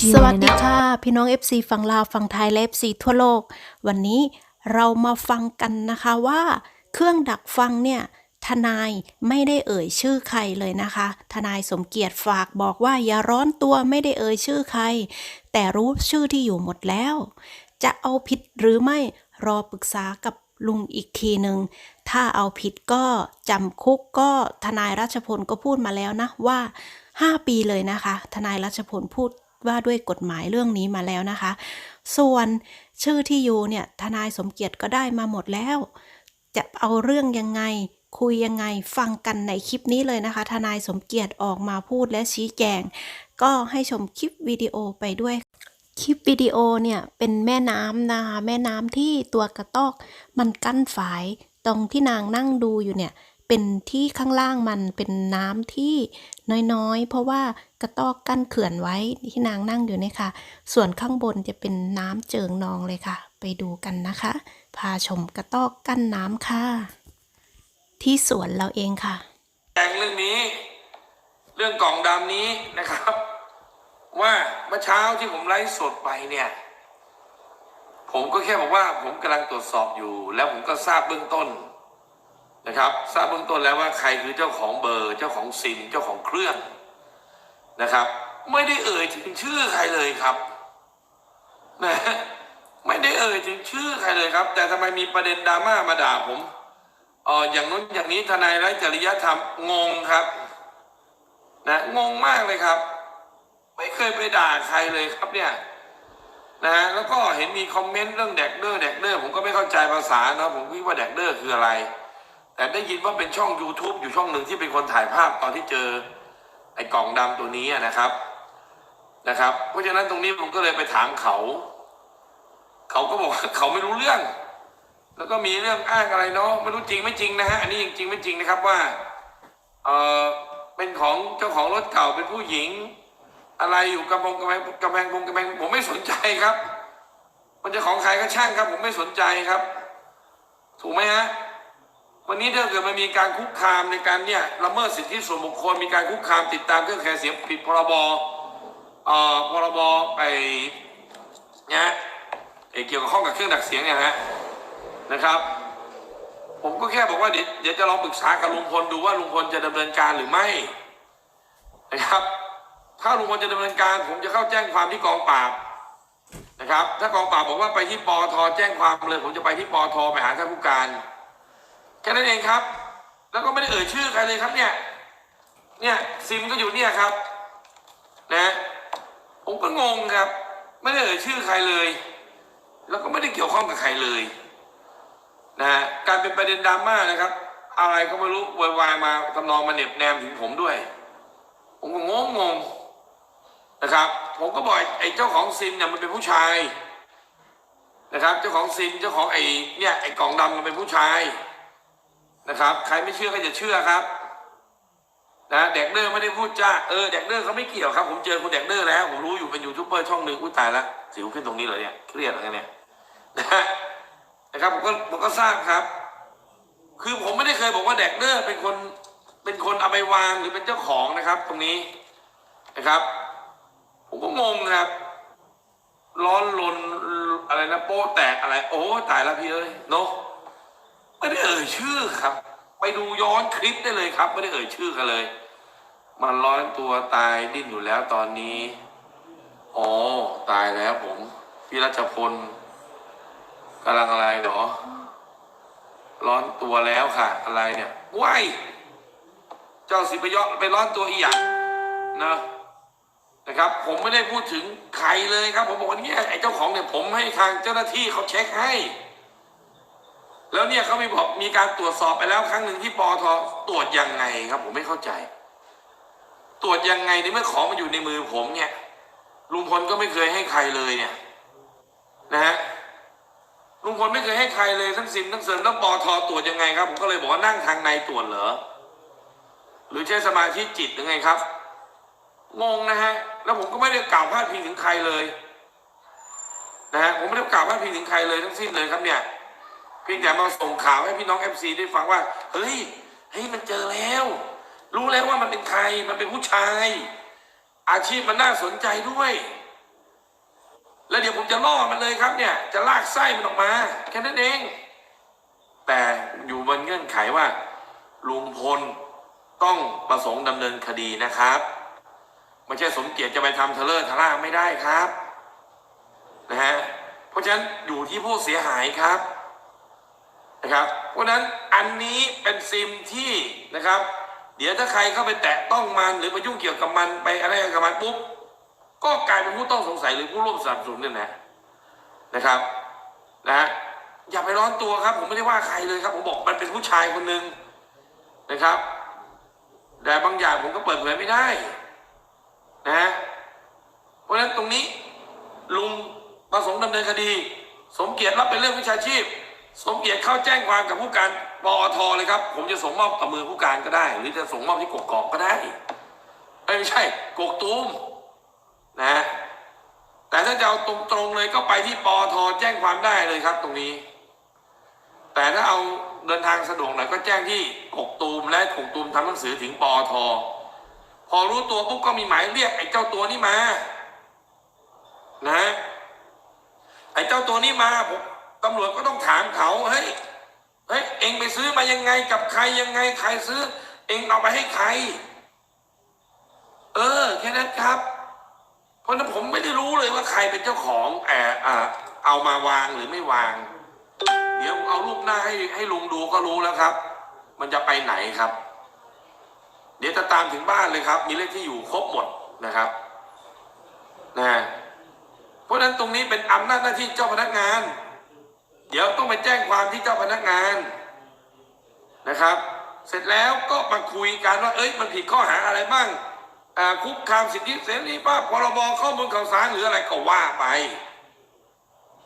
จีสวัสดีค่ะ พี่น้อง FC ฝั่งลาวฝั่งไทยและ FC ทั่วโลก วันนี้เรามาฟังกันนะคะว่าเครื่องดักฟังเนี่ยทนายไม่ได้เอ่ยชื่อใครเลยนะคะ ทนายสมเกียรติฝากบอกว่าอย่าร้อนตัวไม่ได้เอ่ยชื่อใคร แต่รู้ชื่อที่อยู่หมดแล้ว จะเอาผิดหรือไม่รอปรึกษากับลุงอีกทีหนึ่งถ้าเอาผิดก็จำคุกก็ทนายรัชพลก็พูดมาแล้วนะว่า 5 ปีเลยนะคะ ทนายรัชพลพูด ว่าด้วยกฎหมายเรื่องนี้มาแล้วนะคะ ส่วนชื่อที่อยู่เนี่ยทนายสมเกียรติก็ได้มาหมดแล้ว จะเอาเรื่องยังไงคุยยังไงฟังกันในคลิปนี้เลยนะคะ ทนายสมเกียรติออกมาพูดและชี้แจง ก็ให้ชมคลิปวิดีโอไปด้วย คลิปวิดีโอเนี่ยเป็นแม่น้ำนะคะแม่น้ำที่ตัวกระตอก มันกั้นฝายตรงที่นางนั่งดูอยู่เนี่ย เป็นที่ข้างล่างมันเป็นน้ำที่น้อยๆ เพราะว่ากระตอกกั้นเขื่อนไว้ที่นางนั่งอยู่เนี่ยค่ะ ส่วนข้างบนจะเป็นน้ำเจิงนองเลยค่ะ ไปดูกันนะคะ พาชมกระตอกกั้นน้ำค่ะ ที่สวนเราเองค่ะแต่งเรื่องนี้ เรื่องกล่องดำนี้นะครับ ว่าเมื่อเช้าที่ผมไลฟ์สดไปเนี่ยผมก็แค่บอกว่าผมกำลังตรวจสอบอยู่ แล้วผมก็ทราบเบื้องต้น นะครับทราบเบื้องต้นแล้วว่าใครคือเจ้าของเบอร์ เจ้าของซิม เจ้าของเครื่องนะครับ ไม่ได้เอ่ยถึงชื่อใครเลยครับนะไม่ได้เอ่ยถึงชื่อใครเลยครับ แต่ทำไมมีประเด็นดราม่ามาด่าผมเอออย่างนู้นอย่างนี้ทนายไร้จริยธรรมงงครับนะงงมากเลยครับ ไม่เคยไปด่าใครเลยครับเนี่ยนะฮะแล้วก็เห็นมีคอมเมนต์เรื่องแดกเดอร์แดกเดอร์ผมก็ไม่เข้าใจภาษานะผมคิดว่าแดกเดอร์คืออะไร แต่ได้ยินว่าเป็นช่อง YouTube อยู่ช่องหนึ่งที่เป็นคนถ่ายภาพตอนที่เจอไอ้กล่องดำตัวนี้นะครับนะครับ เพราะฉะนั้นตรงนี้ผมก็เลยไปถามเขา เขาก็บอกว่าเขาไม่รู้เรื่อง แล้วก็มีเรื่องอ้างอะไรเนาะไม่รู้จริงไม่จริงนะฮะอันนี้จริงไม่จริงนะครับว่าเออเป็นของเจ้าของรถเก่าเป็นผู้หญิง อะไรอยู่กำแพงกำแพงกำแพงพงกำแพงผมไม่สนใจครับ มันจะของใครก็ช่างครับ ผมไม่สนใจครับ ถูกไหมฮะ วันนี้ถ้าเกิดมันมีการคุกคามในการเนี่ยละเมิดสิทธิส่วนบุคคลมีการคุกคามติดตามเครื่องแขเสียงผิดพรบเอ่อพรบไอ้เนี่ยไอ้เกี่ยวกับข้องกับเครื่องดักเสียงเนี่ยฮะนะครับ ผมก็แค่บอกว่าเดี๋ยวเดี๋ยวจะลองปรึกษากับลุงพลดูว่าลุงพลจะดำเนินการหรือไม่นะครับ ถ้าลุงพลจะดำเนินการ ผมจะเข้าแจ้งความที่กองปราบนะครับ ถ้ากองปราบบอกว่าไปที่ปอทแจ้งความเลย ผมจะไปที่ปอทไปหาท่านผู้การ ค่นั้นเองครับ แล้วก็ไม่ได้เอ่ยชื่อใครเลยครับเนี่ยเนี่ยซิมก็อยู่เนี่ยครับ นะผมก็งงครับ ไม่ได้เอ่ยชื่อใครเลย แล้วก็ไม่ได้เกี่ยวข้องกับใครเลย นะการเป็นประเด็นดราม่านะครับ อะไรก็ไม่รู้วายวายมาทำนองมาเหน็บแนมถึงผมด้วย ผมก็งงงงนะครับ ผมก็บอกไอ้เจ้าของซิมเนี่ยมันเป็นผู้ชายนะครับ เจ้าของซิมเจ้าของไอ้เนี่ยไอ้กล่องดำมันเป็นผู้ชาย นะครับ ใครไม่เชื่อก็จะเชื่อครับนะแดกเดอร์ไม่ได้พูดจ้าเออแดกเดอร์เขาไม่เกี่ยวครับ ผมเจอคุณแดกเดอร์แล้ว ผมรู้อยู่เป็นยูทูบเบอร์ช่องหนึ่งอุ้ยตายละสิวขึ้นตรงนี้เลยเนี่ยเครียดอะไรเนี่ยนะนะครับผมก็ผมก็ทราบครับ คือผมไม่ได้เคยบอกว่าแดกเนอร์เป็นคนเป็นคนเอาไปวางหรือเป็นเจ้าของนะครับ ตรงนี้นะครับ ผมก็งงครับ ร้อนลนอะไรนะโป๊แตกอะไร โอ้ตายแล้วพี่เอ้ยเนาะ ไม่ได้เอ่ยชื่อครับ ไปดูย้อนคลิปได้เลยครับ ไม่ได้เอ่ยชื่อกันเลย มันร้อนตัวตายดิ้นอยู่แล้วตอนนี้อ๋อตายแล้วผมพี่รัชพลกำลังอะไรเหรอ ร้อนตัวแล้วค่ะ อะไรเนี่ยว้ายเจ้าสิไปยอไปร้อนตัวอีหยังนะนะครับ ผมไม่ได้พูดถึงใครเลยครับ ผมบอกว่าเนี่ยไอ้เจ้าของเนี่ยผมให้ทางเจ้าหน้าที่เขาเช็คให้ แล้วเนี่ยเขามีบอกมีการตรวจสอบไปแล้วครั้งหนึ่งที่ปอทตรวจยังไงครับ ผมไม่เข้าใจ ตรวจยังไงในเมื่อของมันอยู่ในมือผมเนี่ยลุงพลก็ไม่เคยให้ใครเลยเนี่ย นะฮะลุงพลไม่เคยให้ใครเลยทั้งซิมทั้งเซิร์นแล้วปอทตรวจยังไงครับ ผมก็เลยบอกว่านั่งทางในตรวจเหรอหรือใช้สมาธิจิตหรือไงครับงงนะฮะ แล้วผมก็ไม่ได้กล่าวพาดพิงถึงใครเลย นะฮะผมไม่ได้กล่าวพาดพิงถึงใครเลยทั้งสิ้นเลยครับเนี่ย พียงแต่มาส่งข่าวให้พี่น้องเอฟซีได้ฟังว่า เฮ้ย เฮ้ยมันเจอแล้ว รู้แล้วว่ามันเป็นใคร มันเป็นผู้ชาย อาชีพมันน่าสนใจด้วย แล้วเดี๋ยวผมจะล่อมันเลยครับเนี่ย จะลากไส้มันออกมา แค่นั้นเอง แต่อยู่บนเงื่อนไขว่า ลุงพลต้องประสงค์ดำเนินคดีนะครับไม่ใช่สมเกียรติจะไปทำเทเลอร์ทาร่าไม่ได้ครับนะฮะเพราะฉะนั้นอยู่ที่ผู้เสียหายครับ นะครับ เพราะนั้นอันนี้เป็นซิมที่นะครับ เดี๋ยวถ้าใครเข้าไปแตะต้องมันหรือไปยุ่งเกี่ยวกับมันไปอะไรกับมันปุ๊บก็กลายเป็นผู้ต้องสงสัยหรือผู้ร่วมสนับสนุนเนี่ยนะนะครับนะฮะอย่าไปร้อนตัวครับ ผมไม่ได้ว่าใครเลยครับ ผมบอกมันเป็นผู้ชายคนหนึ่งนะครับ แต่บางอย่างผมก็เปิดเผยไม่ได้นะฮะเพราะฉะนั้นตรงนี้ลุงประสงค์ดำเนินคดี สมเกียรติรับเป็นเรื่องวิชาชีพ สมเกียรติเข้าแจ้งความกับผู้การปอทเลยครับ ผมจะส่งมอบกับมือผู้การก็ได้ หรือจะส่งมอบที่กกอกก็ได้ไม่ใช่กกตูมนะแต่ถ้าจะเอาตรงๆเลยก็ไปที่ปอทแจ้งความได้เลยครับตรงนี้ แต่ถ้าเอาเดินทางสะดวกหน่อยก็แจ้งที่กกตูมและกกตูมทำหนังสือถึงปอทพอรู้ตัวปุ๊บก็มีหมายเรียกไอ้เจ้าตัวนี้มา นะ ไอ้เจ้าตัวนี้มาผม ตำรวจก็ต้องถามเขาเฮ้ยเฮ้ยเองไปซื้อมายังไงกับใครยังไงใครซื้อ เองเอาไปให้ใคร เออแค่นั้นครับ เพราะนั้นผมไม่ได้รู้เลยว่าใครเป็นเจ้าของแอบเอามาวางหรือไม่วาง เดี๋ยวเอารูปหน้าให้ให้ลุงดูก็รู้แล้วครับ มันจะไปไหนครับ เดี๋ยวจะตามถึงบ้านเลยครับ มีเลขที่อยู่ครบหมดนะครับนะเพราะนั้นตรงนี้เป็นอำนาจหน้าที่เจ้าพนักงาน เดี๋ยวต้องไปแจ้งความที่เจ้าพนักงานนะครับ เสร็จแล้วก็มาคุยกันว่า เอ้ยมันผิดข้อหาอะไรบ้างคุกคามสิทธิเสรีภาพพรบข้อมูลข่าวสารหรืออะไรก็ว่าไป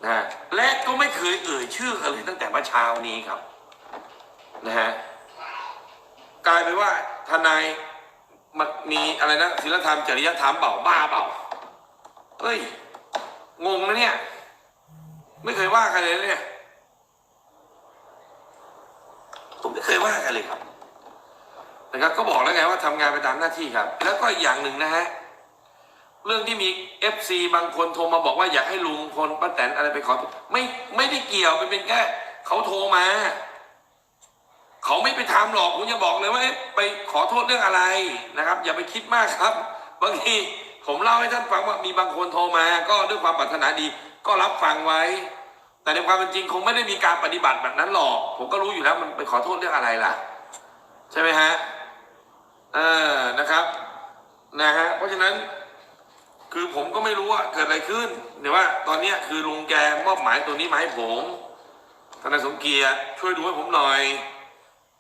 นะและก็ไม่เคยเอ่ยชื่อกันเลยตั้งแต่เมื่อเช้านี้ครับนะฮะกลายเป็นว่าทนายมันมีอะไรนะศีลธรรมจริยธรรมเปล่าบ้าเปล่าเฮ้ยงงนะเนี่ย ไม่เคยว่าใครเลยเนี่ย ผมไม่เคยว่าใครเลยครับนะครับก็บอกแล้วไงว่าทำงานไปตามหน้าที่ครับ แล้วก็อีกอย่างหนึ่งนะฮะเรื่องที่มีเอฟซีบางคนโทรมาบอกว่าอยากให้ลุงพลป้าแตนอะไรไปขอโทษไม่ไม่ได้เกี่ยวมันเป็นแค่เขาโทรมาเขาไม่ไปทำหรอกผมจะบอกเลยว่าไปขอโทษเรื่องอะไรนะครับ อย่าไปคิดมากครับ บางทีผมเล่าให้ท่านฟังว่ามีบางคนโทรมา ก็ด้วยความปรารถนาดี ก็รับฟังไว้ แต่ในความเป็นจริงคงไม่ได้มีการปฏิบัติแบบนั้นหรอก ผมก็รู้อยู่แล้วมันไปขอโทษเรื่องอะไรล่ะ ใช่ไหมฮะเออนะครับนะฮะเพราะฉะนั้นคือผมก็ไม่รู้ว่าเกิดอะไรขึ้นแต่ว่า ตอนเนี้ยคือลุงแกมอบหมายตัวนี้มาให้ผมทนายสมเกียรติช่วยดูให้ผมหน่อย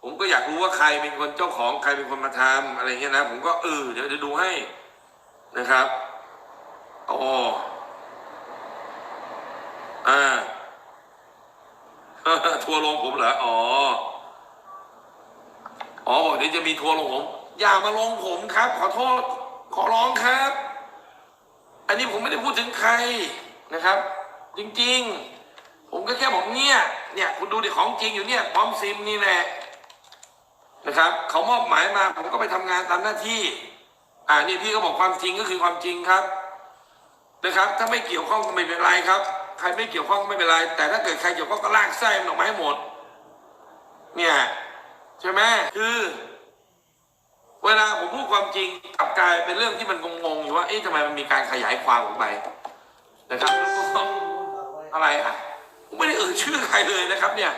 ผมก็อยากรู้ว่าใครเป็นคนเจ้าของใครเป็นคนมาทำอะไรเงี้ยนะ ผมก็เออเดี๋ยวจะดูให้นะครับอ๋ออ่า ทัวร์ลงผมเหรออ๋ออ๋อบอกเดี๋ยวจะมีทัวร์ลงผม อย่ามาลงผมครับ ขอโทษ ขอร้องครับ อันนี้ผมไม่ได้พูดถึงใครนะครับ จริง ๆ ผมก็แค่บอกเนี่ย เนี่ย คุณดูดิของจริงอยู่เนี่ยพร้อมซิมนี่แหละนะครับเขามอบหมายมาผมก็ไปทำงานตามหน้าที่ อ่านี่พี่ก็บอกความจริงก็คือความจริงครับนะครับ ถ้าไม่เกี่ยวข้องก็ไม่เป็นไรครับ ใครไม่เกี่ยวข้องก็ไม่เป็นไร แต่ถ้าเกิดใครเกี่ยวข้องก็ลากไส้มันออกมาให้หมด เนี่ยใช่ไหมคือ เวลาผมพูดความจริงกลับกลายเป็นเรื่องที่มันงงๆอยู่ว่าเอ๊ะทำไมมันมีการขยายความออกไปนะครับอะไรอะผมไม่ได้เอ่ยชื่อใครเลยนะครับ เนี่ย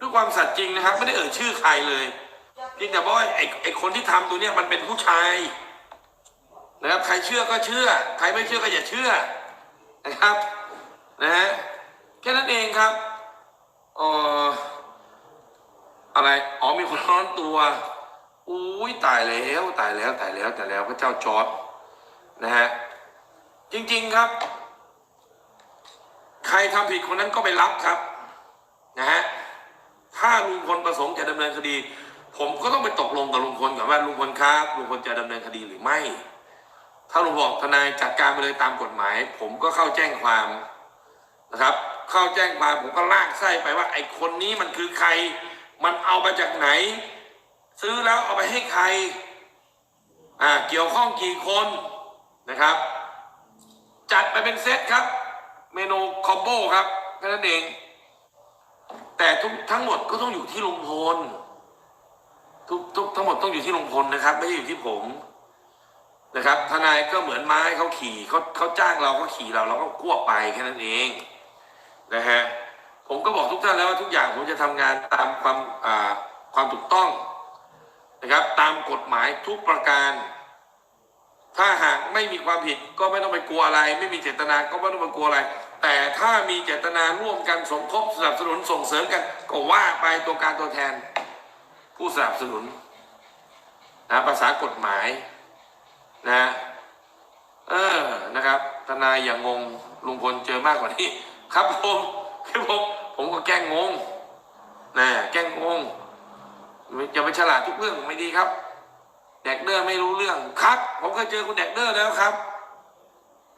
ด้วยความสัตย์จริงนะครับ ไม่ได้เอ่ยชื่อใครเลยเพียงแต่ว่าไอ้ไอ้คนที่ทำตัวเนี้ยมันเป็นผู้ชายนะครับ ใครเชื่อก็เชื่อ ใครไม่เชื่อก็อย่าเชื่อนะครับ นะฮะแค่นั้นเองครับเอ่ออะไรอ๋อมีคนร้อนตัวอุ้ยตายแล้วตายแล้วตายแล้วตายแล้วพระเจ้าจอร์ดนะฮะจริง ๆครับ ใครทำผิดคนนั้นก็ไปรับครับนะฮะถ้าลุงพลประสงค์จะดำเนินคดี ผมก็ต้องไปตกลงกับลุงพลก่อนว่าลุงพลครับลุงพลจะดำเนินคดีหรือไม่ ถ้าลุงบอกทนายจัดการไปเลยตามกฎหมาย ผมก็เข้าแจ้งความ นะครับเข้าแจ้งความผมก็ลากไส้ไปว่า ไอ้คนนี้มันคือใคร มันเอามาจากไหน ซื้อแล้วเอาไปให้ใครอ่าเกี่ยวข้องกี่คนนะครับ จัดไปเป็นเซตครับ เมนูคอมโบครับแค่นั้นเอง แต่ทุกทั้งหมดก็ต้องอยู่ที่ลุงพลทุกทุกทั้งหมดต้องอยู่ที่ลุงพลนะครับ ไม่ได้อยู่ที่ผมนะครับทนายก็เหมือนไม้เขาขี่เขาเขาจ้างเราก็ขี่เราเราก็ควบไปแค่นั้นเอง นะฮะผมก็บอกทุกท่านแล้วว่าทุกอย่างผมจะทำงานตามความความถูกต้องนะครับ ตามกฎหมายทุกประการ ถ้าหากไม่มีความผิดก็ไม่ต้องไปกลัวอะไร ไม่มีเจตนาก็ไม่ต้องไปกลัวอะไร แต่ถ้ามีเจตนาร่วมกันสมคบสนับสนุนส่งเสริมกัน ก็ว่าไปตัวการตัวแทน ผู้สนับสนุนนะภาษากฎหมายนะเออนะครับทนายอย่างงงลุงพลเจอมากกว่านี้ ครับผมคือผมผมก็แกล้งงงนะแกล้งงงอย่าไปฉลาดทุกเรื่องไม่ดีครับ แดกเดอร์ไม่รู้เรื่องครับ ผมเคยเจอคุณแดกเดอร์แล้วครับ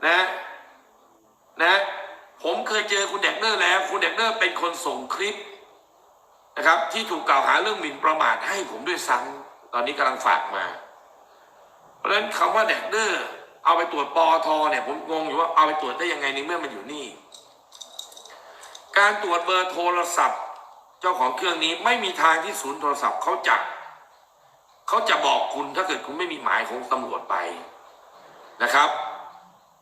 นะ นะ ผมเคยเจอคุณแดกเดอร์แล้ว คุณแดกเดอร์เป็นคนส่งคลิปนะครับ ที่ถูกกล่าวหาเรื่องหมิ่นประมาทให้ผมด้วยซ้ำตอนนี้กำลังฝากมา เพราะฉะนั้นคำว่าแดกเดอร์เอาไปตรวจปอทเนี่ยผมงงอยู่ว่าเอาไปตรวจได้ยังไงในเมื่อมันอยู่นี่ การตรวจเบอร์โทรศัพท์ เจ้าของเครื่องนี้ไม่มีทางที่ศูนย์โทรศัพท์เขาจะเขาจะบอกคุณถ้าเกิดคุณไม่มีหมายของตำรวจไปนะครับ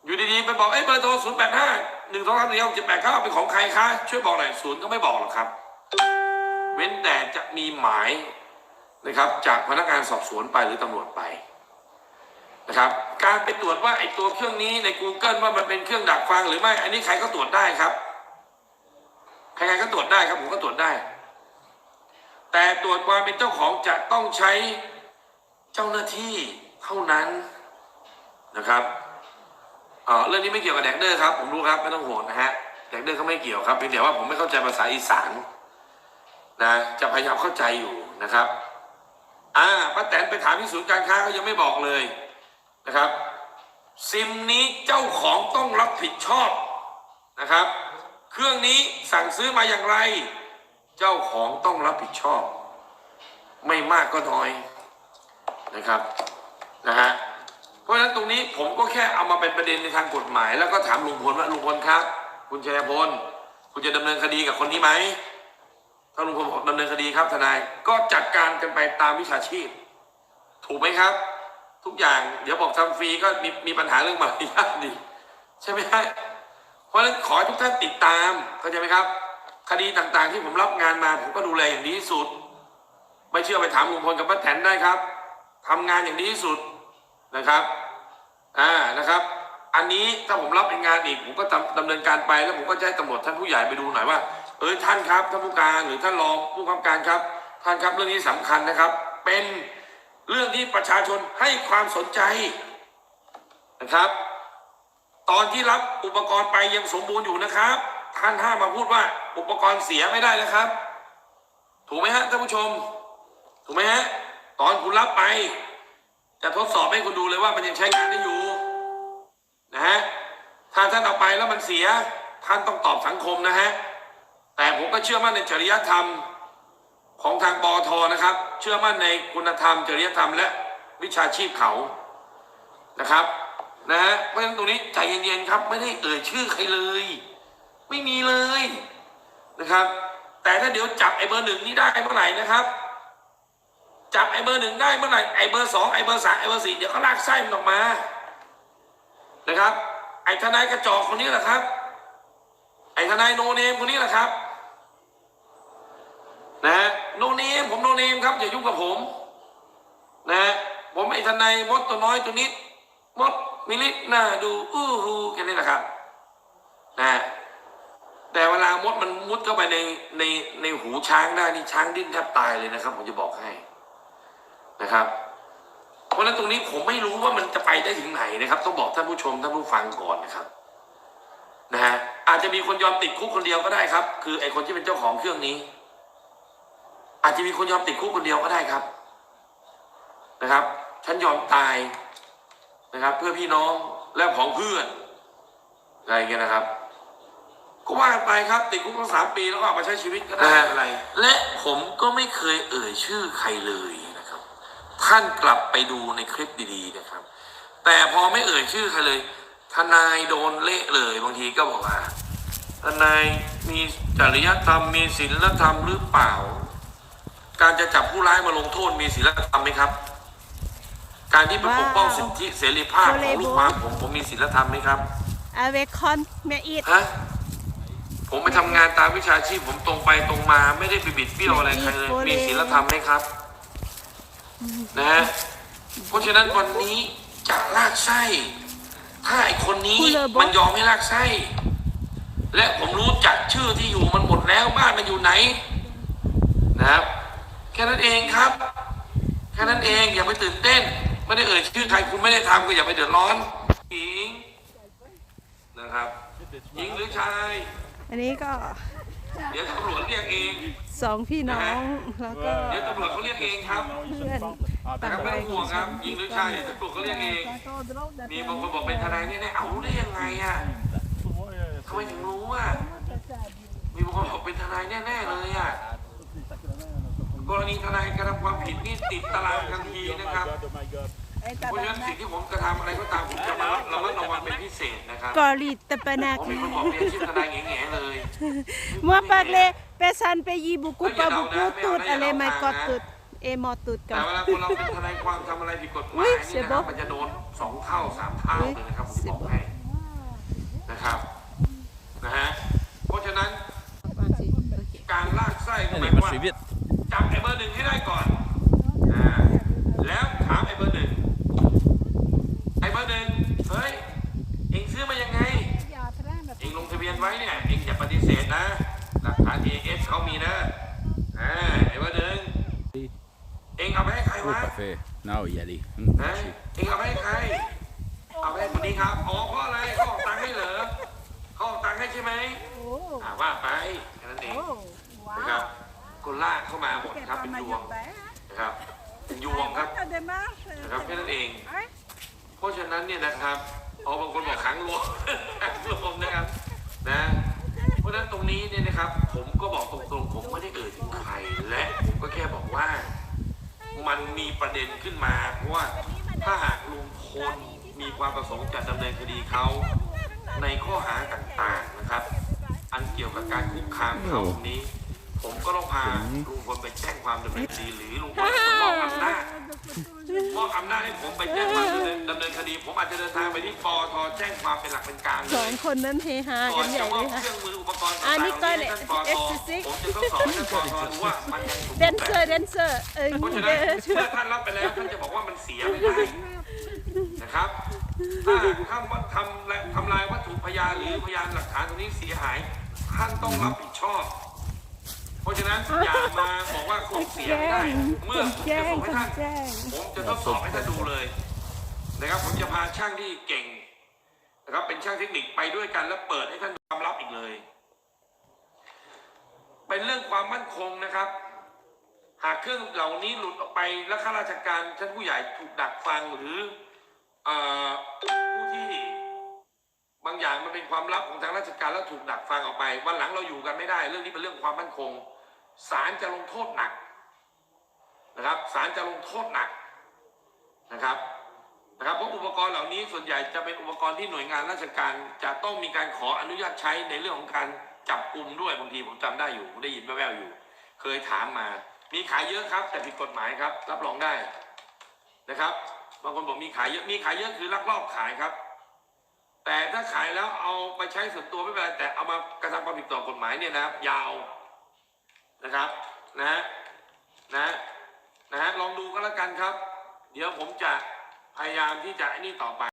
อยู่ดีๆไปบอกเอ้เบอร์โทรศูนย์แปดห้าหนึ่งสองสามสี่ห้าเจ็ดแปดเก้าเป็นของใครคะช่วยบอกหน่อยศูนย์ก็ไม่บอกหรอกครับ เว้นแต่จะมีหมายนะครับ จากพนักงานสอบสวนไปหรือตำรวจไปนะครับ การไปตรวจว่าไอ้ตัวเครื่องนี้ใน Google ว่ามันเป็นเครื่องดักฟังหรือไม่ อันนี้ใครก็ตรวจได้ครับ ใครๆก็ตรวจได้ครับผมก็ตรวจได้ แต่ตรวจความเป็นเจ้าของจะต้องใช้เจ้าหน้าที่เท่านั้นนะครับเออเรื่องนี้ไม่เกี่ยวกับแดกเดอร์ครับผมรู้ครับไม่ต้องห่วงนะฮะแดกเดอร์เขาไม่เกี่ยวครับเพียงแต่ว่าผมไม่เข้าใจภาษาอีสานนะจะพยายามเข้าใจอยู่นะครับอ่าป้าแตนไปถามที่ศูนย์การค้าเขายังไม่บอกเลยนะครับ ซิมนี้เจ้าของต้องรับผิดชอบนะครับ เครื่องนี้สั่งซื้อมาอย่างไร เจ้าของต้องรับผิดชอบ ไม่มากก็น้อยนะครับนะฮะเพราะฉะนั้นตรงนี้ผมก็แค่เอามาเป็นประเด็นในทางกฎหมาย แล้วก็ถามลุงพลว่าลุงพลครับ คุณชัยพลคุณจะดำเนินคดีกับคนนี้ไหมถ้าลุงพลบอกดำเนินคดีครับทนายก็จัดการกันไปตามวิชาชีพ ถูกไหมครับ ทุกอย่างเดี๋ยวบอกทำฟรีก็มีมีปัญหาเรื่องมารยาทดีใช่ไหมฮะ เพราะฉะนั้นขอให้ทุกท่านติดตามเข้าใจไหมครับ คดีต่างๆที่ผมรับงานมาผมก็ดูแลอย่างดีที่สุด ไม่เชื่อไปถามลุงพลกับป้าแตนได้ครับทำงานอย่างดีที่สุดนะครับอ่านะครับ อันนี้ถ้าผมรับเป็นงานอีกผมก็ดำเนินการไปแล้วผมก็จะให้ตำรวจท่านผู้ใหญ่ไปดูหน่อยว่าเออท่านครับท่านผู้การหรือท่านรองผู้กำกับการครับ ท่านครับเรื่องนี้สำคัญนะครับ เป็นเรื่องที่ประชาชนให้ความสนใจนะครับ ตอนที่รับอุปกรณ์ไปยังสมบูรณ์อยู่นะครับ ท่านห้ามมาพูดว่าอุปกรณ์เสียไม่ได้นะครับ ถูกไหมฮะท่านผู้ชม ถูกไหมฮะตอนคุณรับไป จะทดสอบให้คุณดูเลยว่ามันยังใช้งานได้อยู่นะฮะถ้าท่านเอาไปแล้วมันเสียท่านต้องตอบสังคมนะฮะแต่ผมก็เชื่อมั่นในจริยธรรมของทางปอทนะครับ เชื่อมั่นในคุณธรรม จริยธรรมและวิชาชีพเขานะครับ นะฮะเพราะฉะนั้นตรงนี้ใจเย็นๆครับ ไม่ได้เอ่ยชื่อใครเลย ไม่มีเลยนะครับ แต่ถ้าเดี๋ยวจับไอ้เบอร์หนึ่งนี่ได้เมื่อไหร่นะครับจับไอ้เบอร์หนึ่งได้เมื่อไหร่ไอ้เบอร์สองไอ้เบอร์สามไอ้เบอร์สี่เดี๋ยวเขาลากไส้มันออกมานะครับ ไอ้ทนายกระจอกคนนี้แหละครับ ไอ้ทนายโนเนมคนนี้แหละครับนะโนเนมผมโนเนมครับอย่ายุ่งกับผมนะผมไอ้ทนายมดตัวน้อยตัวนิดมด มิลิหน้าดูอู้หูแค่นี้แหละครับนะฮะแต่เวลามดมันมุดเข้าไปในในในหูช้างได้นี่ช้างดิ้นแทบตายเลยนะครับ ผมจะบอกให้นะครับ เพราะฉะนั้นตรงนี้ผมไม่รู้ว่ามันจะไปได้ถึงไหนนะครับ ต้องบอกท่านผู้ชมท่านผู้ฟังก่อนนะครับนะฮะอาจจะมีคนยอมติดคุกคนเดียวก็ได้ครับ คือไอ้คนที่เป็นเจ้าของเครื่องนี้ อาจจะมีคนยอมติดคุกคนเดียวก็ได้ครับ นะครับ ฉันยอมตาย นะครับ เพื่อพี่น้องและของเพื่อนอะไรอย่างเงี้ยนะครับ ก็ว่ากันไปครับ ติดคุกตั้งสามปีแล้วก็ออกมาใช้ชีวิตก็ได้ไม่เป็นไร และผมก็ไม่เคยเอ่ยชื่อใครเลยนะครับ ท่านกลับไปดูในคลิปดีๆนะครับ แต่พอไม่เอ่ยชื่อใครเลย ทนายโดนเละเลยบางทีก็บอกว่าทนายมีจริยธรรมมีศีลธรรมหรือเปล่า การจะจับผู้ร้ายมาลงโทษมีศีลธรรมไหมครับ การที่ไปปกป้องสิทธิเสรีภาพของลูกความผมผมมีศีลธรรมไหมครับ avec con mais it ฮะผมไปทำงานตามวิชาชีพผมตรงไปตรงมาไม่ได้ไปบิดเบี้ยวอะไรใครเลยมีศีลธรรมไหมครับ นะฮะเพราะฉะนั้นวันนี้จะลากไส้ ถ้าไอคนนี้มันยอมให้ลากไส้ และผมรู้จักชื่อที่อยู่มันหมดแล้วบ้านมันอยู่ไหน นะครับ แค่นั้นเองครับ แค่นั้นเองอย่าไปตื่นเต้น ไม่ได้เอ่ยชื่อใครคุณไม่ได้ทำก็อย่าไปเดือดร้อนหญิงนะครับหญิงหรือชาย อันนี้ก็เดี๋ยวตำรวจเรียกเองสองพี่น้องแล้วก็เดี๋ยวตำรวจเขาเรียกเองครับเพื่อนนะต่างครับไม่วัยต้องห่วงครับหญิงหรือชายเดี๋ยวตำรวจเขาเรียกเองมีบางคนบอกเป็นทนายแน่ๆเอารู้ได้ยังไงอะทำไมถึงรู้อะมีบางคนบอกเป็นทนายแน่ๆเลยอะกรณีทนายกระทำความผิดนี่ติดตารางทันทีนะครับ เพราะฉะนั้นสิ่งที่ผมกระทำอะไรก็ตามผมจะมาระมัดระวังเป็นพิเศษนะครับกอริตตะปนาผมมีคีคนบอกมีอาชีพทนายแง่ๆเลยมัวปากเลเปซันไปยีบุกุปะบุกุตุดอะไรไม่กอตุดเอมอตุดกัแต่นเวลาคนเราเป็นทนายความทำอะไรผิดกฎหอุ๊มายยนี่เสียนะบคอรักบมันจะโดนสองเท่าสามเท่าเลยนะครับผมบอกให้นะครับนะฮะเพราะฉะนั้นการลากไส้ก็หมายความว่าจับไอ้เบอร์หนึ่งให้ได้ก่อนอ่าแล้วถามไอ้เบอร์หนึ่ง ไอ้เบอร์หนึ่งเฮ้ย เองซื้อมายังไง เองลงทะเบียนไว้เนี่ย เองอย่าปฏิเสธนะ หลักฐาน AS เขามีนะอ่าไอ้เบอร์หนึ่งเองเอาไปให้ใครวะ Parfait. Nou, Jelly. ฮะเองเอาไปให้ใคร เอาไปให้คนนี้ครับอ๋อเพราะอะไรเขาออกตังค์ให้เหรอเขาออกตังค์ให้ใช่ไหมอ่าว่าไปแค่นั้นเองนะครับคนลากเข้ามาหมดครับเป็นยวงนะครับเป็นยวงครับนะครับแค่นั้นเอง เพราะฉะนั้นเนี่ยนะครับอ๋อบางคนบอกขังรวมขังรวมนะครับนะเพราะฉะนั้นตรงนี้เนี่ยนะครับ ผมก็บอกตรงๆผมไม่ได้เอ่ยถึงใครและผมก็แค่บอกว่า มันมีประเด็นขึ้นมาเพราะว่าถ้าหากลุงพลมีความประสงค์จะดำเนินคดีเขาในข้อหาต่างๆนะครับ อันเกี่ยวกับการคุกคามเขาตรงนี้ ผมก็ต้องพาลุงพลไปแจ้งความดำเนินคดีหรือลุงพลจะมอบอำนาจ มอบอำนาจให้ผมไปแจ้งความดำเนินดำเนินคดี ผมอาจจะเดินทางไปที่ปอทแจ้งความเป็นหลักเป็นการเลสอยงคนนั้นเฮฮาก่กัอนนใหจะญ่มเลอบยค่ะ เครื่องมืออุปกรณ์อัต่างนนี้ๆก็ให้เนี่ยท่านปอท X6 ผมจะทดสอบให้ท่านปอทดูว่ามันยังถูกแดนเซอร์แดนเซอร์เออเพราะฉะนั้นเมื่อท่านรับไปแล้วท่านจะบอกว่ามันเสียไม่ได้นะครับ ถ้าถ้าทำและทำลายวัตถุพยานหรือพยานหลักฐานตรงนี้เสียหาย ท่านต้องรับผิดชอบ เพราะฉะนั้นอย่ามาบอกว่าคงเสียไม่ได้ เมื่อผมแจ้จะงส่งให้ท่านแจ้งผมจะทดสอบให้ท่านดูเลยนะครับ ผมจะพาช่างที่เก่งนะครับเป็นช่างเทคนิคไปด้วยกันแล้วเปิดให้ท่านดูความลับอีกเลย เป็นเรื่องความมั่นคงนะครับ หากเครื่องเหล่านี้หลุดออกไปแล้วข้าราชการชั้นผู้ใหญ่ถูกดักฟังหรือเอ่อผู้ที่บางอย่างมันเป็นความลับของทางราชการแล้วถูกดักฟังออกไป วันหลังเราอยู่กันไม่ได้ เรื่องนี้เป็นเรื่องความมั่นคง ศาลจะลงโทษหนักนะครับศาลจะลงโทษหนักนะครับนะครับเพราะอุปกรณ์เหล่านี้ส่วนใหญ่จะเป็นอุปกรณ์ที่หน่วยงานราชการ จะต้องมีการขออนุญาตใช้ในเรื่องของการจับกลุ่มด้วยบางทีผมจำได้อยู่ผมได้ยินแว่วๆอยู่ เคยถามมา มีขายเยอะครับ แต่ผิดกฎหมายครับ รับรองได้นะครับบางคนบอกมีขายเยอะมีขายเยอะคือลักลอบขายครับ แต่ถ้าขายแล้วเอาไปใช้ส่วนตัวไม่เป็นไรแต่เอามากระทำความผิดต่อกฎหมายเนี่ยนะครับ ยาว นะครับนะนะนะฮะลองดูก็แล้วกันครับ เดี๋ยวผมจะพยายามที่จะไอ้นี่ต่อไป